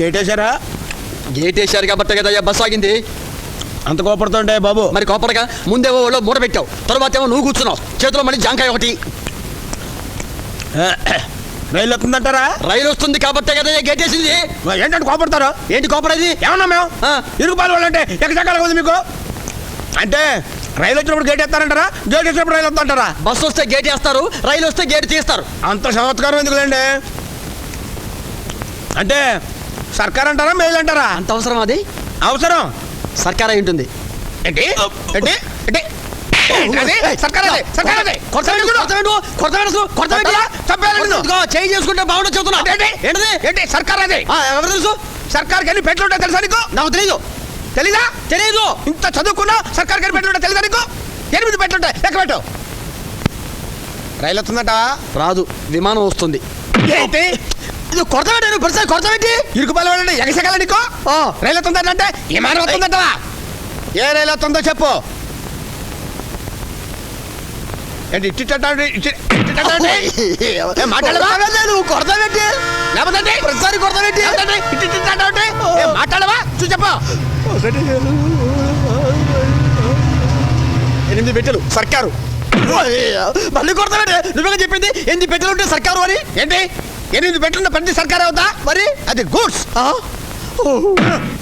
Gate వేసారా gate వేశారు కాబట్టి కదా బస్ ఆగింది. అంత కోపడుతుంటే బాబు. మరి కోపడగా ముందేవో వాళ్ళు మూట పెట్టావు. తర్వాత ఏమో నువ్వు కూర్చున్నావు. చేతిలో మళ్ళీ జాంకాయ ఒకటి. రైలు వస్తుందంటారా? రైలు వస్తుంది కాబట్టి కదా గేట్ వేసింది ఏంటంటే కోపడతారు? ఏంటి కోపడది? ఏమన్నా మేము. ఇరుగుపాలు వాళ్ళంటే ఎక్కడికి ఉంది మీకు. అంటే రైలు వచ్చినప్పుడు గేట్ ఎత్తారంటారా గేట్ వచ్చినప్పుడు రైలు వస్తుంటారా బస్సు వస్తే గేట్ వేస్తారు రైలు వస్తే గేట్ తీస్తారు. అంత చమత్కారం ఎందుకులేండి అంటే సర్కార్ అంటారా మేలు అంటారా అంత అవసరం అది? అవసరం. సర్కార్ అయి ఉంటుంది. ఏంటి? సర్కార్ సర్కార్ చేసుకుంటే చెబుతున్నా? ఏంటిది? సర్కార్ అదే. ఎవరు తెలుసు? సర్కార్కి ఎన్ని పెట్లు ఉంటాయి తెలుసా నీకు? నాకు తెలీదు. తెలీదా? తెలీదు. ఇంత చదువుకున్నా సర్కార్కి ఎన్ని పెట్లు ఉంటాయి తెలుసా నీకు? ఎనిమిది పెట్లు ఉంటాయి. లెక్క పెట్టు. రైలు వస్తుందట రాదు. విమానం వస్తుంది. ఏంటి? ఇది కొడతావేంటి? ప్రతిసారి కొడతావేంటి? ఇరుకుపాలు వెళ్ళండి ఎగసగల నీకు? ఆ. రైలు వస్తుందట విమానం వస్తుందట ఏ రైలు వస్తుందో చెప్పు. ఏంటి ఇట్టి ఇట్టి మాట్లాడవా? నువ్వు కొడతావేంటి? లేకపోతే ప్రతిసారి కొడతావేంటి? లేకపోతే ఇట్టి మాట్లాడవా? చూసి చెప్పు. ఎనిమిది పెట్టెలు సర్కారు. మళ్ళీ కొడతావేంటి? నువ్వే చెప్పింది? ఎనిమిది పెట్టెలు ఉంటే సర్కారు అని? ఏంటి? ఎనిమిది పెట్టిన ప్రతి సర్కార్ అవుతా? మరి అది గూడ్స్. ఆ?